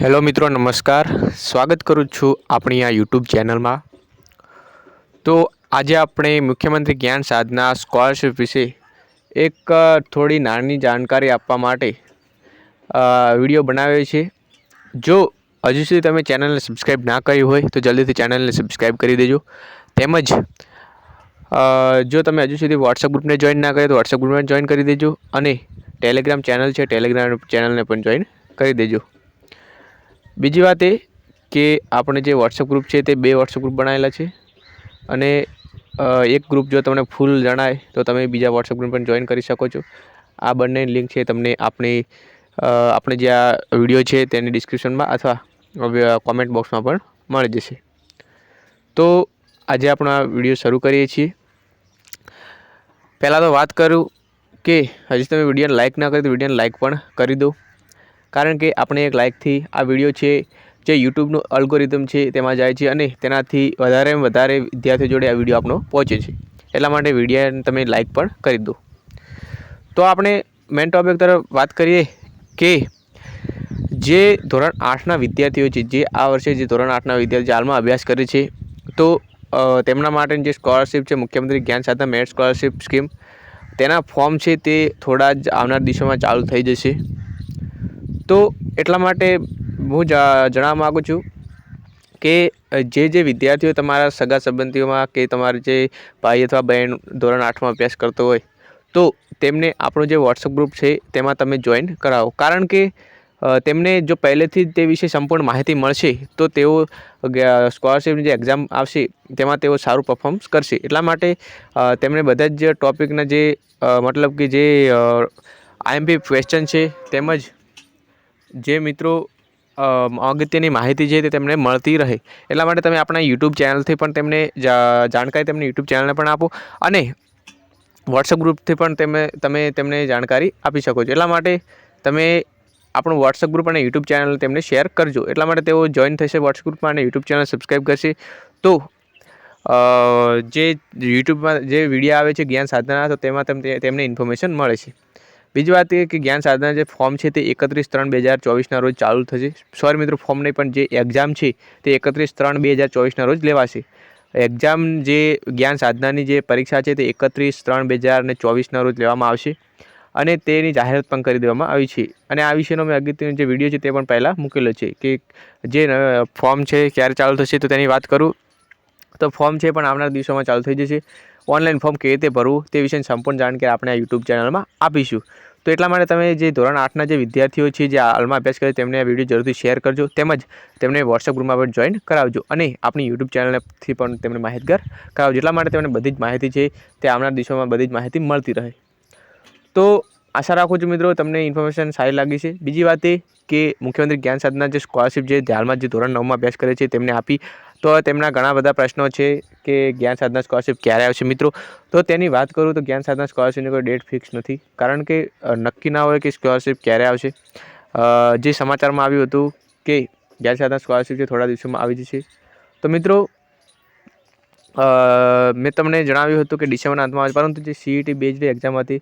Hello મિત્રો, નમસ્કાર. સ્વાગત કરું છું આપણી આ યુટ્યુબ ચેનલમાં. તો આજે આપણે મુખ્યમંત્રી જ્ઞાન સાધના સ્કોલરશિપ વિશે એક થોડી નાની જાણકારી આપવા માટે વીડિયો બનાવ્યો છે. જો હજુ સુધી તમે ચેનલને સબસ્ક્રાઈબ ના કરી હોય, તો જલ્દીથી ચેનલને સબસ્ક્રાઈબ કરી દેજો. તેમજ જો તમે હજુ સુધી વોટ્સઅપ ગ્રુપને જોઈન ના કર્યો, તો વોટ્સઅપ ગ્રુપને જોઈન કરી દેજો અને ટેલિગ્રામ ચેનલ છે ટેલિગ્રામ ચેનલને પણ જોઈન કરી દેજો. બીજી વાત એ કે આપણે જે વોટ્સઅપ ગ્રુપ છે તે બે વોટ્સઅપ ગ્રુપ બનાવેલા છે અને એક ગ્રુપ જો તમને ફૂલ જણાય તો તમે બીજા વોટ્સઅપ ગ્રુપ પણ જોઈન કરી શકો છો. આ બંને લિંક છે તમને આપણી આપણે જે આ વીડિયો છે તેની ડિસ્ક્રિપ્શનમાં અથવા કોમેન્ટ બોક્સમાં પણ મળી જશે. તો આજે આપણો વીડિયો શરૂ કરીએ છીએ. પહેલાં તો વાત કરું કે હજી તમે વિડીયોને લાઇક ના કરી તો વિડીયોને લાઇક પણ કરી દો. કારણ કે આપણે એક લાઇકથી આ વીડિયો છે, જે યુટ્યુબનું અલ્ગોરિધમ છે, તેમાં જાય છે અને તેનાથી વધારેમાં વધારે વિદ્યાર્થીઓ જોડે આ વીડિયો આપણો પહોંચે છે. એટલા માટે વિડીયોને તમે લાઇક પણ કરી દો. તો આપણે મેન ટોપિક તરફ વાત કરીએ કે જે ધોરણ આઠના વિદ્યાર્થીઓ છે, જે આ વર્ષે જે ધોરણ આઠના વિદ્યાર્થીઓ હાલમાં અભ્યાસ કરે છે, તો તેમના માટે જે સ્કોલરશિપ છે, મુખ્યમંત્રી Gyan Sadhana merit scholarship scheme, તેના ફોર્મ છે તે થોડા જ આવનાર દિવસોમાં ચાલુ થઈ જશે. તો એટલા માટે હું જણાવવા માગું છું કે જે જે વિદ્યાર્થીઓ તમારા સગા સંબંધીઓમાં કે તમારે જે ભાઈ અથવા બહેન ધોરણ આઠમાં અભ્યાસ કરતો હોય, તો તેમને આપણું જે વોટ્સઅપ ગ્રુપ છે તેમાં તમે જોઈન કરાવો. કારણ કે તેમને જો પહેલેથી તે વિશે સંપૂર્ણ માહિતી મળશે, તો તેઓ સ્કોલરશિપની જે એક્ઝામ આવશે તેમાં તેઓ સારું પરફોર્મન્સ કરશે. એટલા માટે તેમણે બધા જ ટોપિકના જે મતલબ કે જે આઈએમપી ક્વેશ્ચન છે તેમજ જે મિત્રો અગત્યની માહિતી છે તે તેમને મળતી રહે. એટલા માટે તમે આપણા યુટ્યુબ ચેનલથી પણ તેમને જાણકારી તેમની યુટ્યુબ ચેનલને પણ આપો અને વોટ્સઅપ ગ્રુપથી પણ તમે તમે તેમને જાણકારી આપી શકો છો. એટલા માટે તમે આપણું વોટ્સઅપ ગ્રુપ અને યુટ્યુબ ચેનલ તેમને શેર કરજો. એટલા માટે તેઓ જોઈન થશે વોટ્સઅપ ગ્રુપમાં અને યુટ્યુબ ચેનલ સબસ્ક્રાઈબ કરશે. તો જે યુટ્યુબમાં જે વીડિયો આવે છે, જ્ઞાન સાધના તો તેમાં તેમ- તેમને ઇન્ફોર્મેશન મળે છે. બીજી વાત એ કે જ્ઞાન સાધના જે ફોર્મ છે તે એકત્રીસ ત્રણ બે હજાર ચોવીસના રોજ ચાલુ થશે. સોરી મિત્રો ફોર્મ નહીં, પણ જે એક્ઝામ છે તે એકત્રીસ ત્રણ બે હજાર ચોવીસના રોજ લેવાશે. એક્ઝામ જે જ્ઞાન સાધનાની જે પરીક્ષા છે તે એકત્રીસ ત્રણ બે હજાર અને ચોવીસના રોજ લેવામાં આવશે અને તેની જાહેરાત પણ કરી દેવામાં આવી છે. અને આ વિશેનો મેં અગત્યનો જે વીડિયો છે તે પણ પહેલાં મૂકેલો છે કે જે ફોર્મ છે ક્યારે ચાલુ થશે તો તેની વાત કરું. તો ફોર્મ છે પણ આવનાર દિવસોમાં ચાલુ થઈ જશે. ઓનલાઈન ફોર્મ કેવી રીતે ભરવું તે વિશેની સંપૂર્ણ જાણકારી આપણે આ યુટ્યુબ ચેનલમાં આપીશું. તો એટલા માટે તમે જે ધોરણ આઠના જે વિદ્યાર્થીઓ છે, જે હાલમાં અભ્યાસ કરે તેમને આ વીડિયો જરૂરથી શેર કરજો. તેમજ તેમને વોટ્સઅપ ગ્રુપમાં પણ જોઈન કરાવજો અને આપણી યુટ્યુબ ચેનલથી પણ તેમને માહિતગાર કરાવજો. એટલા માટે તેમને બધી જ માહિતી છે, તે આવનાર દિવસોમાં બધી જ માહિતી મળતી રહે. તો આશા રાખું છું મિત્રો, તમને ઇન્ફોર્મેશન સારી લાગી છે. બીજી વાત એ કે મુખ્યમંત્રી જ્ઞાન સાધના જે સ્કોલરશિપ જે હાલમાં જે ધોરણ નવમાં અભ્યાસ કરે છે, તેમને આપી તો તેમના ઘણા બધા પ્રશ્નો છે કે જ્ઞાન સાધના સ્કોલરશિપ ક્યારે આવશે? મિત્રો, તો તેની વાત કરું તો જ્ઞાન સાધના સ્કોલરશિપની કોઈ ડેટ ફિક્સ નથી. કારણ કે નક્કી ના હોય કે સ્કોલરશિપ ક્યારે આવશે. જે સમાચારમાં આવ્યું હતું કે જ્ઞાન સાધના સ્કોલરશિપ છે થોડા દિવસોમાં આવી જશે. તો મિત્રો મેં તમને જણાવ્યું હતું કે ડિસેમ્બરના અંતમાં આવે પરંતુ જે સીઈટી બેઝડ એક્ઝામ હતી,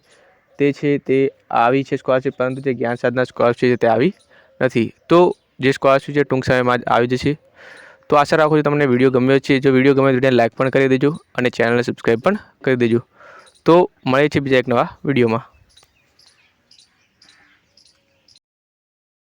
તે છે તે આવી છે સ્કોલરશિપ પરંતુ જે જ્ઞાન સાધના સ્કોલરશિપ છે તે આવી નથી. તો જે સ્કોલરશિપ છે ટૂંક સમયમાં જ આવી જશે. તો આશા રાખું છું તમને વીડિયો ગમ્યો છે. જો વીડિયો ગમે વિડીયોને લાઇક પણ કરી દેજો અને ચેનલને સબસ્ક્રાઈબ પણ કરી દેજો. તો મળે છે બીજા એક નવા વિડીયોમાં.